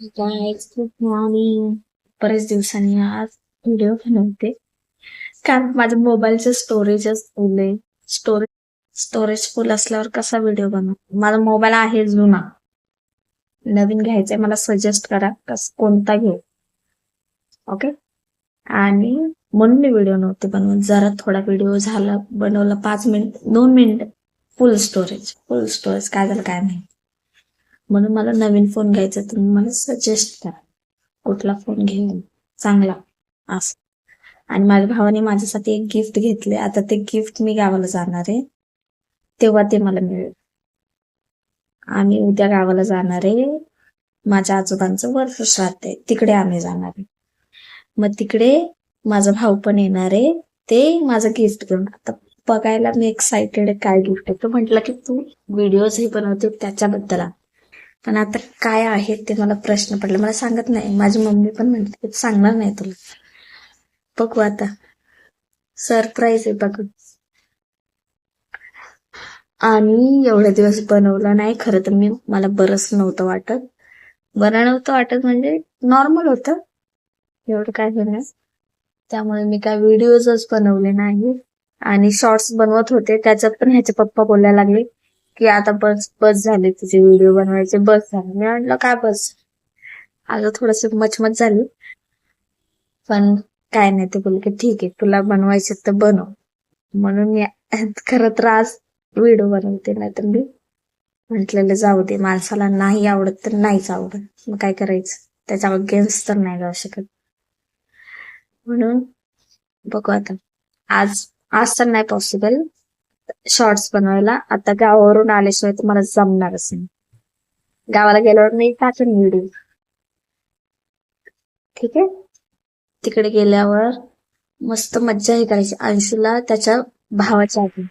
Guys खूप बरेच दिवसांनी आज व्हिडिओ बनवते कारण माझ्या मोबाईलचं स्टोरेजच फुल आहे स्टोरेज स्टोरेज फुल असल्यावर कसा व्हिडिओ बनव माझा मोबाईल आहे जुना नवीन घ्यायचंय मला सजेस्ट करा कस कोणता घेऊ ओके आणि म्हणून मी व्हिडिओ नव्हते बनवून जरा थोडा व्हिडिओ झाला बनवला पाच मिनिट दोन minute full storage full storage काय झालं काय नाही म्हणून मला नवीन फोन घ्यायचा तुम्ही मला सजेस्ट करा. कुठला फोन घेऊन? चांगला. असं. आणि माझ्या भावाने माझ्यासाठी एक गिफ्ट घेतले. आता ते गिफ्ट मी गावाला जाणार आहे. तेव्हा ते मला मिळेल. आम्ही उद्या गावाला जाणार आहे. माझ्या आजोबांचं वर्ष श्राद्ध आहे तिकडे आम्ही जाणार आहे. मग तिकडे माझा भाऊ पण येणार आहे. ते माझं गिफ्ट घेऊन. आता बघायला मी एक्साइटेड काय गिफ्ट आहे. तो म्हटलं की तू व्हिडिओज हे बनवते त्याच्याबद्दल. पण आता काय आहे ते मला प्रश्न पडला. मला सांगत नाही. माझी मम्मी पण म्हणते सांगणार नाही तुला. बघू आता. सरप्राईज आहे बघू. आणि एवढे दिवस बनवलं नाही खरं तर मी. मला बरंच नव्हतं वाटत. बरं नव्हतं वाटत म्हणजे नॉर्मल होतं. एवढं काय नाही. त्यामुळे मी काय व्हिडिओजच बनवले नाही. आणि शॉर्ट्स बनवत होते. त्याच्यात पण ह्याचे पप्पा बोलायला लागले. की आता बस बस झाले तुझे व्हिडिओ बनवायचे. बस झाले. मी म्हटलं काय बस? आज थोडस मचमच झाली. पण काय नाही ते बोल की ठीक आहे तुला बनवायचे तर बनव. म्हणून मी खरं तर आज व्हिडिओ बनवते नाही तर मी म्हटलेलं जाऊ दे माणसाला नाही आवडत तर नाहीच आवडत. मग काय करायचं? त्याच्यावर अगेन्स्ट तर नाही जाऊ शकत. म्हणून बघू आता. आज आज तर नाही पॉसिबल शॉर्ट्स बनवायला. आता गावावरून आल्याशिवाय तर मला जमणारच नाही. गावाला गेल्यावर मी टाकेन व्हिडिओ ठीक आहे? तिकडे गेल्यावर मस्त मज्जा हे करायची. अंशूला त्याच्या भावाच्या आधी.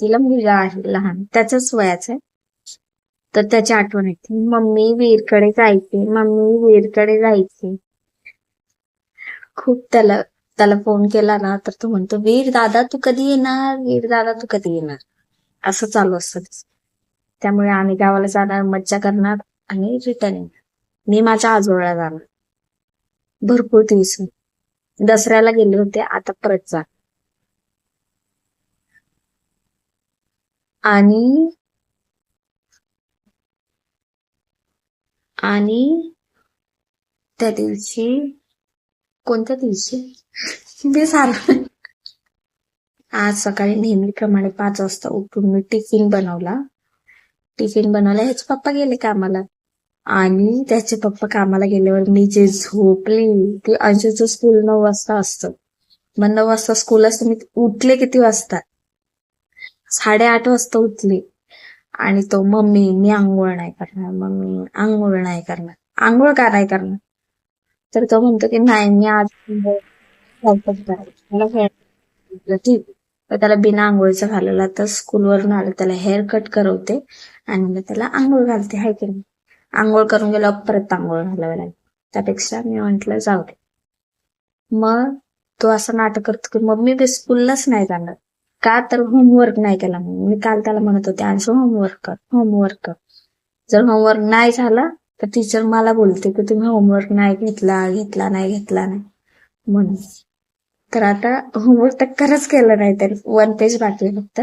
तिला मुलगा आहे लहान. त्याच्याच वयाचा आहे. तर त्याची आठवण येते. मम्मी विहीरकडे जायचे. मम्मी विहीरकडे जायचे. खूप त्याला त्याला फोन केला ना तर तो म्हणतो वीर दादा तू कधी येणार? वीर दादा तू कधी येणार? असं चालू असतं त्यामुळे आम्ही गावाला जाणार मज्जा करणार आणि रिटर्न येणार. मी माझ्या आजोळ्या जाणार. भरपूर दिवस. दसऱ्याला गेले होते आता परत जा आणि आणि त्या दिवशी कोणत्या दिवशी? ते सारखं. आज सकाळी नेहमीप्रमाणे पाच वाजता उठून मी टिफिन बनवला. टिफिन बनवला ह्याचे पप्पा गेले कामाला. आणि त्याचे पप्पा कामाला गेल्यावर मी जे झोपली ते अंशूचं स्कूल नऊ वाजता असतं. मग नऊ वाजता स्कूल असतं मी उठले किती वाजता? साडेआठ वाजता उठले. आणि तो मम्मी मी आंघोळ नाही करणार मम्मी आंघोळ नाही करणार आंघोळ का नाही करणार? तर तो म्हणतो की नाही मी आज मला वेळ ठीक त्याला बिना आंघोळीचं घालवला तर स्कूलवरून आलं त्याला हेअर कट करवते आणि मग त्याला आंघोळ घालते हाय की नाही? आंघोळ करून गेलो परत आंघोळ घालावी लागेल. त्यापेक्षा मी म्हंटल जाऊ दे. मग तो असं नाटक करतो की मम्मी मी स्कूललाच नाही जाणार. का तर होमवर्क नाही केला म्हणून मी काल त्याला म्हणत होते आणि होमवर्क कर होमवर्क कर. जर होमवर्क नाही झाला तर टीचर मला बोलते की तुम्ही होमवर्क नाही घेतला घेतला नाही घेतला नाही. म्हणून. तर आता होमवर्क तर खरंच केलं नाही तर वन पेज बाकी फक्त.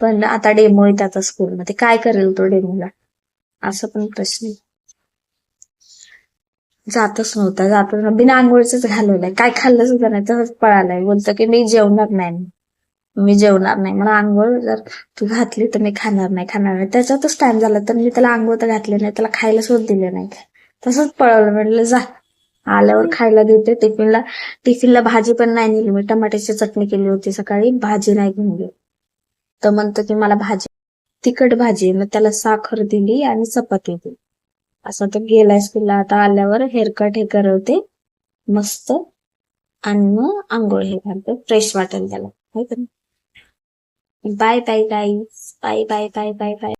पण आता डेमो येत आता स्कूलमध्ये काय करेल तो डेमोला असं पण प्रश्न आहे. जातच नव्हता. जातच बिना आंघोळीच घालवलंय. काय खाल्लं सुद्धा नाही. तसंच पळालाय. बोलतो की मी जेवणार नाही. मी जेवणार नाही. मला आंघोळ जर तू घातली तर मी खाणार नाही. खाणार नाही. त्याच्यातच टाइम झाला तर मी त्याला आंघोळ तर घातली नाही. त्याला खायला सुद्धा दिले नाही. तसंच पळवलं. म्हटलं जा. आल्यावर खायला देते. टिफिनला टिफिनला भाजी पण नाही नेली. मी टमाट्याची चटणी केली होती सकाळी. भाजी नाही घेऊन गेली. तर म्हणतो की मला भाजी तिखट भाजी मग त्याला साखर दिली आणि चपाती दिली. असं तो गेलाय स्कूलला आता आल्यावर हेअरकट हे करवते. मस्त. आणि मग आंघोळ हे घालते फ्रेश वाटेल त्याला. Bye bye guys. Bye bye bye bye bye.